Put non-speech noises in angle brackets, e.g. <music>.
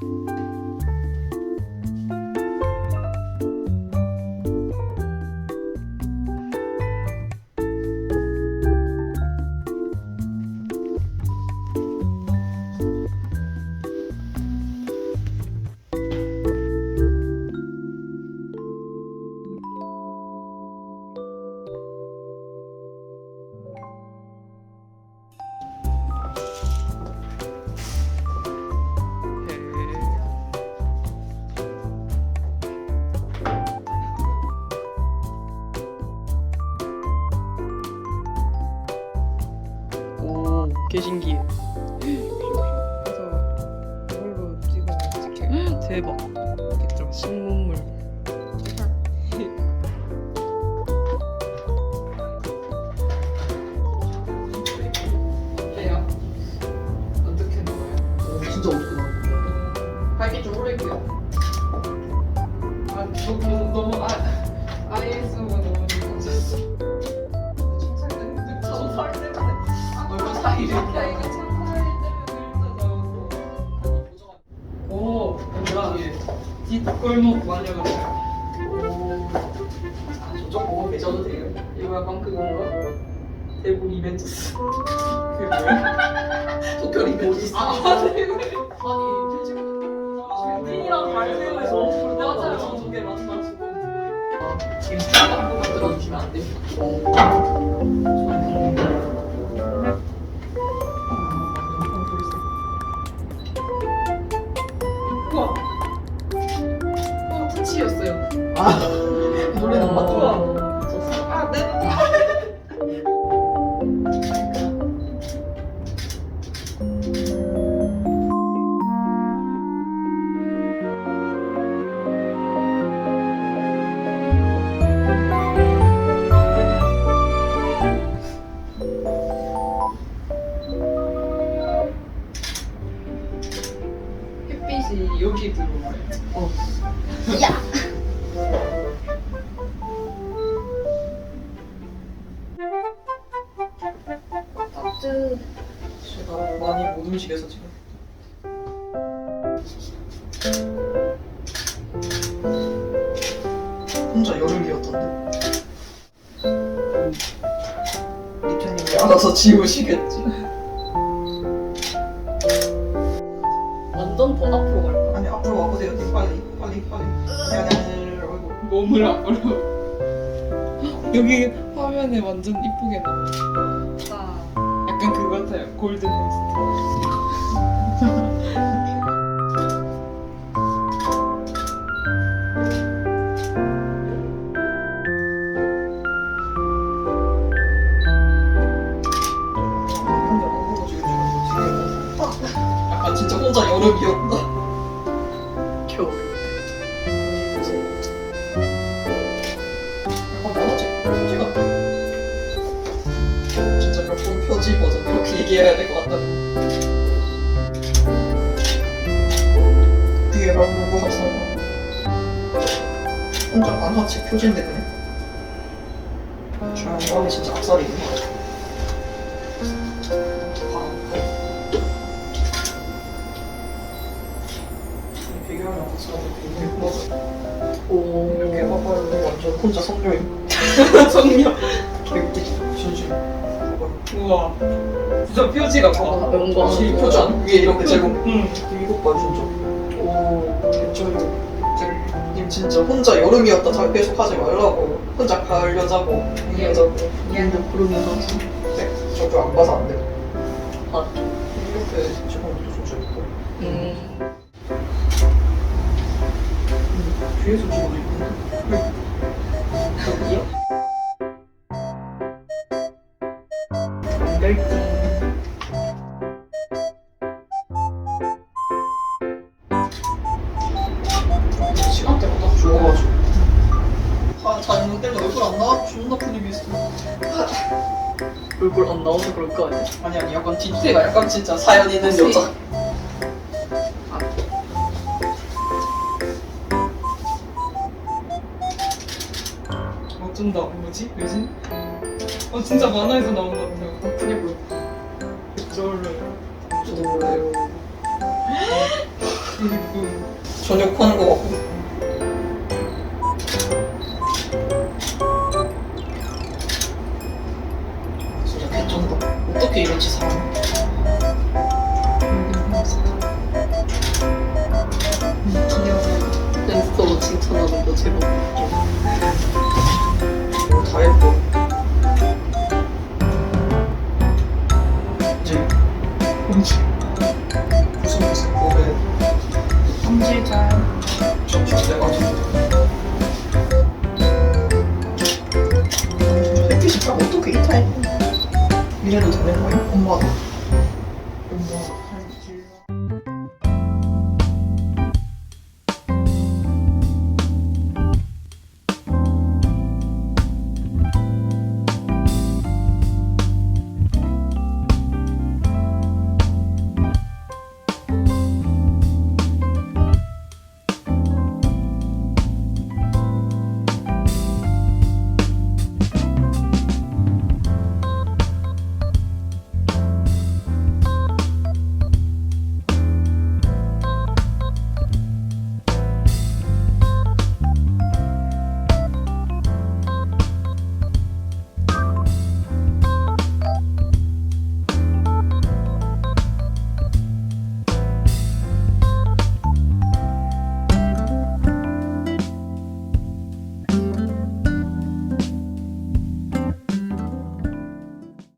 you 오 개신기해 그래서 이걸로 찍으면 찍혀요. <gasps> 대박 됐죠? 신문물 오, 뭐야? 뒷골목 마녀같아요. 아, 저쪽 보고 계셔도 돼요 이거 약간 그건가? 대본 이벤트. 그게 뭐야? 도쿄리 보지 아, 네. 아니, 빈이랑 발색을 너무 맞아요. 저게 맞나. 지금 한 번 만 들어주시면 안 돼요? 혼자 여름이었던데 리트님이 알아서 지우시겠지 완전 더 앞으로 갈까? 아니 앞으로 와보세요 님 빨리 빨리 빨리 아니 아니 아니 아이고 몸을 앞으로. 여기 화면에 완전 이쁘게 나와. 약간 그거 같아요. 골든 베스트. 약간 진짜 혼자 여름이었다 겨울 약간 뭐지? 표지 같아 진짜 몇번 표지 버전 이렇게 얘기해야 될 것 같다. 그게 바로 누구 학생이야 혼자 만화책 표지인데 그냥? 마음이 진짜 악살이네 비 오. 이렇게 봐봐요 완전 혼자 성녀임 성녀. <laughs> 개웃기 진심. 우와. 진짜 표지가 봐. 영광 이 표정 위에 이렇게 제목 응. 이것 봐 진짜. 오. 개쩔어 님 진짜 혼자 여름이었다 자 계속 하지 말라고. 혼자 가을 여자고. 이 여자고. 얘도 구름이 가서. 네. 저도 안 봐서 안 돼요. 아. 이렇게 제목도 진짜 있고 음 뒤에서 보고 있는데. 저기요? 안될지 시간대가 딱 좋아가지고. 아, 자는 때도 얼굴 안 나와? 존나 분위기 있어. 얼굴 안 나와서 그럴 거 아니야? 아니, 아니, 약간 뒷세가 약간 진짜 사연 있는 여자. 어쩐다. 뭐지? 요즘? 어 진짜 만화에서 나온 것 같아요. 그리고 저를 저도 몰라요. 그리고 저녁하는 거 같고. 진짜 개쩐다 어떻게 이렇지 사람이 그냥 댄서로 칭찬하는 거 제법 이거 다 예뻐 이제 언제? 무슨 무슨 법에 언제자 접촉돼가지고. 햇빛이 딱 어떻게 이 타입 이래도 되는 거야? 엄마다 엄마